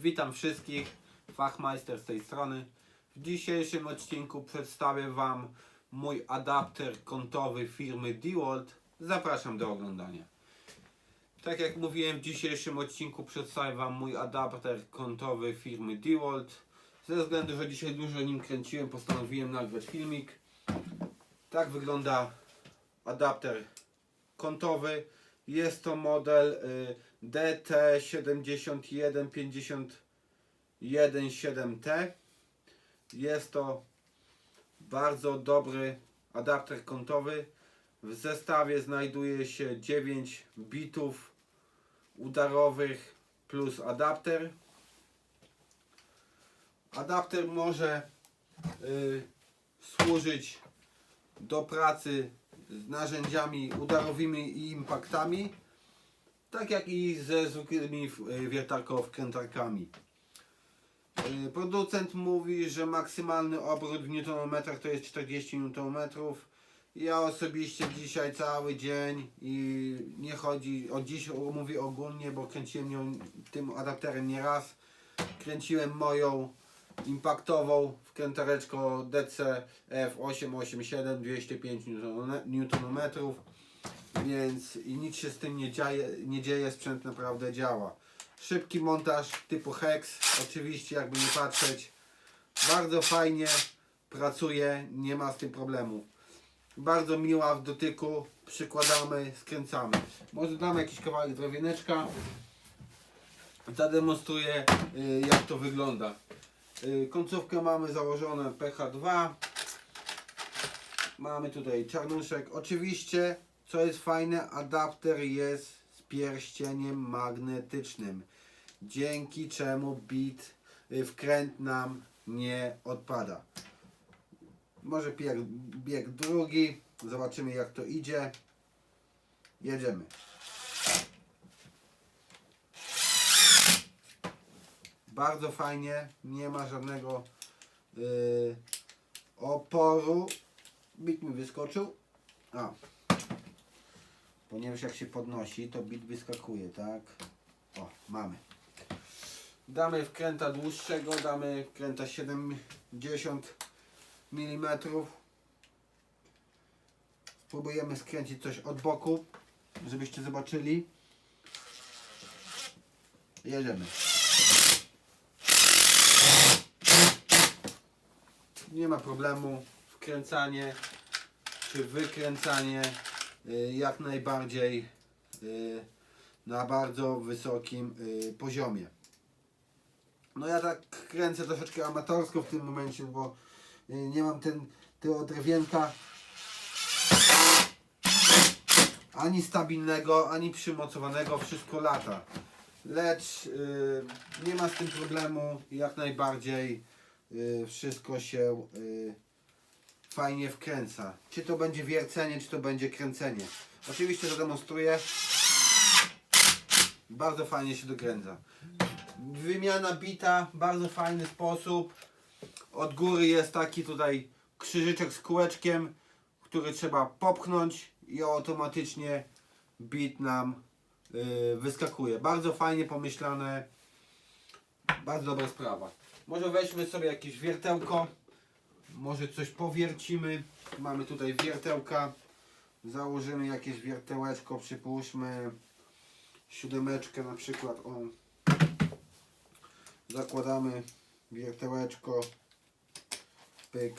Witam wszystkich, Fachmeister z tej strony. W dzisiejszym odcinku przedstawię Wam mój adapter kątowy firmy DeWalt. Zapraszam do oglądania. Tak jak mówiłem, w dzisiejszym odcinku przedstawię Wam mój adapter kątowy firmy DeWalt. Ze względu, że dzisiaj dużo nim kręciłem, postanowiłem nagrać filmik. Tak wygląda adapter kątowy. Jest to model y, DT71517T. Jest to bardzo dobry adapter kątowy. W zestawie znajduje się 9 bitów udarowych plus adapter. Adapter może y, służyć do pracy z narzędziami udarowymi i impaktami, tak jak i ze zwykłymi y, wiertarkowo-wkrętarkami. Y, Producent mówi, że maksymalny obrót w newtonometrach to jest 40 Nm. Ja osobiście dzisiaj cały dzień i nie chodzi o dziś mówię ogólnie, bo kręciłem nią, tym adapterem nieraz. Kręciłem moją impaktową wkrętareczko DC F887 205 Nm więc i nic się z tym nie dzieje, nie dzieje, sprzęt naprawdę działa. Szybki montaż typu hex, oczywiście jakby nie patrzeć, bardzo fajnie pracuje, nie ma z tym problemu. Bardzo miła w dotyku, przykładamy, skręcamy. Może damy jakiś kawałek drewieneczka, zademonstruję y, jak to wygląda. Y, Końcówkę mamy założone PH2. Mamy tutaj czarnuszek. Oczywiście, co jest fajne, adapter jest z pierścieniem magnetycznym. Dzięki czemu bit, y, wkręt nam nie odpada. Może bieg, bieg drugi. Zobaczymy jak to idzie. Jedziemy. Bardzo fajnie, nie ma żadnego yy, oporu. Bit mi wyskoczył. A. Ponieważ jak się podnosi, to bit wyskakuje, tak? O, mamy. Damy wkręta dłuższego, damy wkręta 70 mm. Spróbujemy skręcić coś od boku, żebyście zobaczyli. Jedziemy. nie ma problemu. Wkręcanie czy wykręcanie jak najbardziej y, na bardzo wysokim y, poziomie. No ja tak kręcę troszeczkę amatorsko w tym momencie, bo y, nie mam ten, tego drewienka ani stabilnego, ani przymocowanego, wszystko lata. Lecz y, nie ma z tym problemu, jak najbardziej y, wszystko się y, fajnie wkręca. Czy to będzie wiercenie, czy to będzie kręcenie. Oczywiście zademonstruję. Bardzo fajnie się dokręca. Wymiana bita, bardzo fajny sposób. Od góry jest taki tutaj krzyżyczek z kółeczkiem, który trzeba popchnąć i automatycznie bit nam y, wyskakuje. Bardzo fajnie pomyślane. Bardzo dobra sprawa. Może weźmy sobie jakieś wiertełko. Może coś powiercimy. Mamy tutaj wiertełka. Założymy jakieś wiertełeczko, przypuśćmy siódemeczkę na przykład. O. Zakładamy wiertełeczko. Pyk.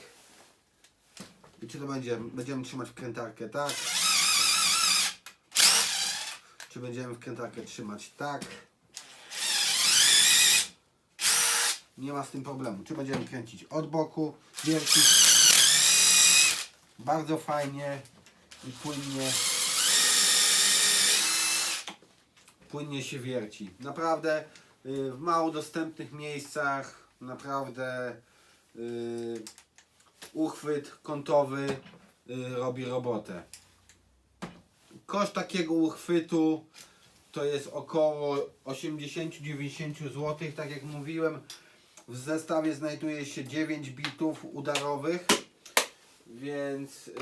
I czy to będzie? Będziemy trzymać wkrętarkę tak. Czy będziemy wkrętarkę trzymać tak. Nie ma z tym problemu. Czy będziemy kręcić od boku, wiercić. Bardzo fajnie i płynnie. Płynnie się wierci. Naprawdę y, w mało dostępnych miejscach naprawdę y, uchwyt kątowy y, robi robotę. Koszt takiego uchwytu to jest około 80-90 zł, tak jak mówiłem. W zestawie znajduje się 9 bitów udarowych, więc yy,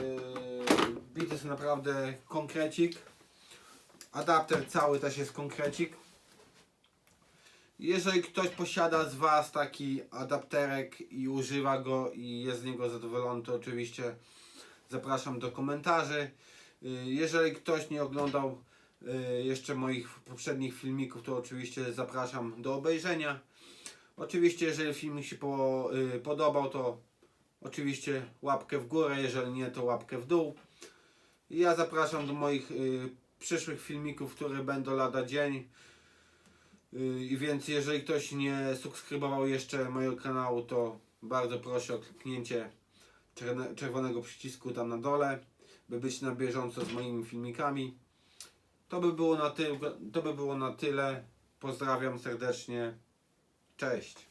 bity są naprawdę konkrecik. Adapter cały też jest konkrecik. Jeżeli ktoś posiada z Was taki adapterek i używa go i jest z niego zadowolony, to oczywiście zapraszam do komentarzy. Y, Jeżeli ktoś nie oglądał y, jeszcze moich poprzednich filmików, to oczywiście zapraszam do obejrzenia. Oczywiście, jeżeli film się po, y, podobał, to oczywiście łapkę w górę, jeżeli nie, to łapkę w dół. Ja zapraszam do moich y, przyszłych filmików, które będą lada dzień. Y, I więc jeżeli ktoś nie subskrybował jeszcze mojego kanału, to bardzo proszę o kliknięcie czerwonego przycisku tam na dole, by być na bieżąco z moimi filmikami. To by było na, ty- to by było na tyle. Pozdrawiam serdecznie. Cześć.